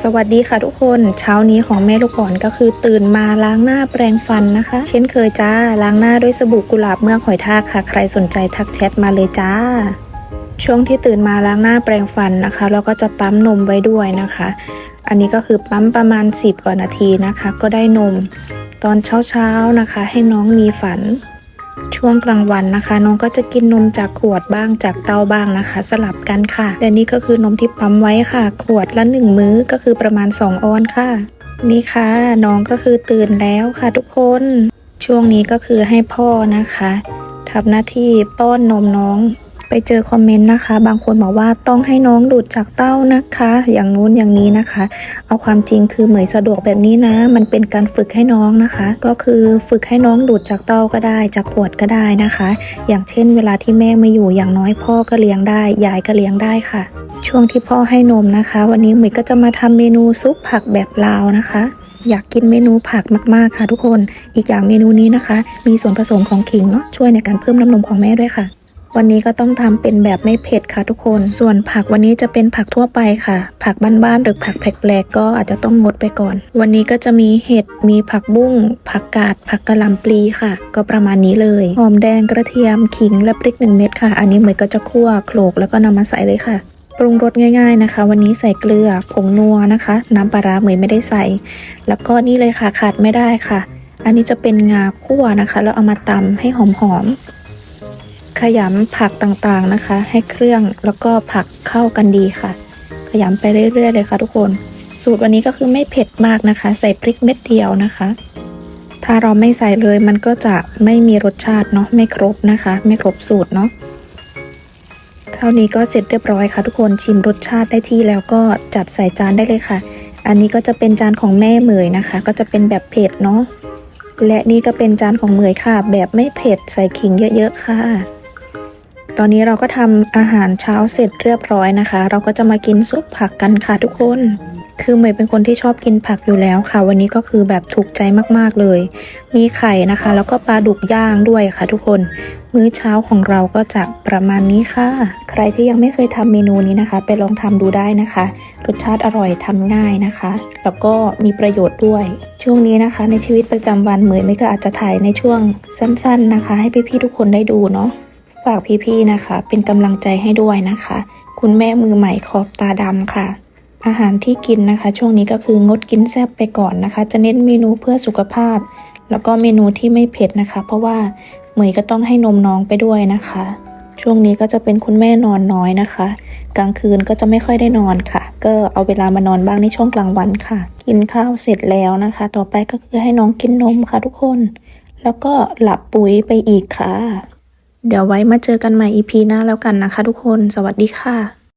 สวัสดีค่ะทุกคนเช้านี้ของแม่ลูกอ่อนก็คือตื่นมาล้างหน้าแปรงฟันนะคะ เช่นเคยจ้าล้างหน้าด้วยสบู่กุหลาบเมือกหอยทากค่ะ ใครสนใจทักแชทมาเลยจ้า ช่วงที่ตื่นมาล้างหน้าแปรงฟันนะคะเราก็จะปั๊มนมไว้ด้วยนะคะ อันนี้ก็คือปั๊มประมาณ 10กว่านาทีนะคะ ก็ได้นม ตอนเช้าๆนะคะ ให้น้องมีฝัน ช่วงกลางวันนะคะ น้องก็จะกินนมจากขวดบ้างจากเต้าบ้างนะคะ สลับกันค่ะและนี่ก็คือนมที่ปั๊มไว้ค่ะ ขวดละหนึ่งมื้อก็คือประมาณ 2 ออนค่ะ นี่ค่ะ น้องก็คือตื่นแล้วค่ะทุกคน ช่วงนี้ก็คือให้พ่อนะคะทำหน้าที่ป้อนนมน้อง ไปเจอคอมเมนต์นะคะ บางคนบอกว่าต้องให้น้องดูดจากเต้านะคะ อย่างนู้นอย่างนี้นะคะ เอาความจริงคือเหมยสะดวกแบบนี้นะ มันเป็นการฝึกให้น้องนะคะ ก็คือฝึกให้น้องดูดจากเต้าก็ได้ จากขวดก็ได้นะคะ อย่างเช่น เวลาที่แม่ไม่อยู่อย่างน้อยพ่อก็เลี้ยงได้ยายก็เลี้ยงได้ค่ะ ช่วงที่พ่อให้นมนะคะ วันนี้เหมยก็จะมาทำเมนูซุปผักแบบลาวนะคะอยากกินเมนูผักมาก ๆ ค่ะทุกคน อีกอย่างเมนูนี้นะคะ มีส่วนผสมของขิงเนาะช่วยในการเพิ่มน้ำนมของแม่ด้วยค่ะ วันนี้ก็ต้องทำเป็นแบบไม่เผ็ดค่ะทุกคน ส่วนผักวันนี้จะเป็นผักทั่วไปค่ะ ผักบ้านๆหรือผักแปลกๆก็อาจจะต้องงดไปก่อน วันนี้ก็จะมีเห็ด มีผักบุ้ง ผักกาด ผักกะหล่ำปลีค่ะ ก็ประมาณนี้เลย หอมแดงกระเทียมขิงและพริกหนึ่งเม็ดค่ะ อันนี้เหมยก็จะคั่วโขลกแล้วก็นำมาใส่เลยค่ะปรุงรสง่ายๆนะคะ วันนี้ใส่เกลือผงนัวนะคะ น้ำปลาร้าเหมยไม่ได้ใส่ แล้วก็นี่เลยค่ะขาดไม่ได้ค่ะ อันนี้จะเป็นงาคั่วนะคะ แล้วเอามาตำให้หอมๆ ขยำผักต่างๆนะคะ ให้เครื่องแล้วก็ผักเข้ากันดีค่ะ ขยำไปเรื่อยๆเลยค่ะทุกคน สูตรวันนี้ก็คือไม่เผ็ดมากนะคะ ใส่พริกเม็ดเดียวนะคะ ถ้าเราไม่ใส่เลยมันก็จะไม่มีรสชาติเนาะไม่ครบนะคะ ไม่ครบสูตรเนาะเท่านี้ก็เสร็จเรียบร้อยค่ะ ทุกคนชิมรสชาติได้ที่แล้วก็จัดใส่จานได้เลยค่ะ อันนี้ก็จะเป็นจานของแม่เหมยนะคะ ก็จะเป็นแบบเผ็ดเนาะและนี่ก็เป็นจานของเหมยค่ะ แบบไม่เผ็ดใส่ขิงเยอะๆค่ะ ตอนนี้เราก็ทำอาหารเช้าเสร็จเรียบร้อยนะคะ เราก็จะมากินซุปผักกันค่ะทุกคน คือเหมยเป็นคนที่ชอบกินผักอยู่แล้วค่ะ วันนี้ก็คือแบบถูกใจมากๆเลย มีไข่นะคะ แล้วก็ปลาดุกย่างด้วยค่ะ ทุกคน มื้อเช้าของเราก็จะประมาณนี้ค่ะ ใครที่ยังไม่เคยทำเมนูนี้นะคะ ไปลองทำดูได้นะคะ รสชาติอร่อยทำง่ายนะคะ แล้วก็มีประโยชน์ด้วย ช่วงนี้นะคะ ในชีวิตประจำวันเหมยไม่ก็อาจจะถ่ายในช่วงสั้น ๆนะคะ ให้พี่ๆทุกคนได้ดูเนาะ ฝากพี่ๆนะคะ เป็นกำลังใจให้ด้วยนะคะ คุณแม่มือใหม่ขอบตาดำค่ะ อาหารที่กินนะคะ ช่วงนี้ก็คืองดกินแซ่บไปก่อนนะคะ จะเน้นเมนูเพื่อสุขภาพ แล้วก็เมนูที่ไม่เผ็ดนะคะ เพราะว่าเหมยก็ต้องให้นมน้องไปด้วยนะคะ ช่วงนี้ก็จะเป็นคุณแม่นอนน้อยนะคะ กลางคืนก็จะไม่ค่อยได้นอนค่ะ ก็เอาเวลามานอนบ้างในช่วงกลางวันค่ะ กินข้าวเสร็จแล้วนะคะ ต่อไปก็คือให้น้องกินนมค่ะ ทุกคน แล้วก็หลับปุ๋ยไปอีกค่ะ เดี๋ยวไว้มาเจอกันใหม่ EP หน้าแล้วกันนะคะทุกคน สวัสดีค่ะ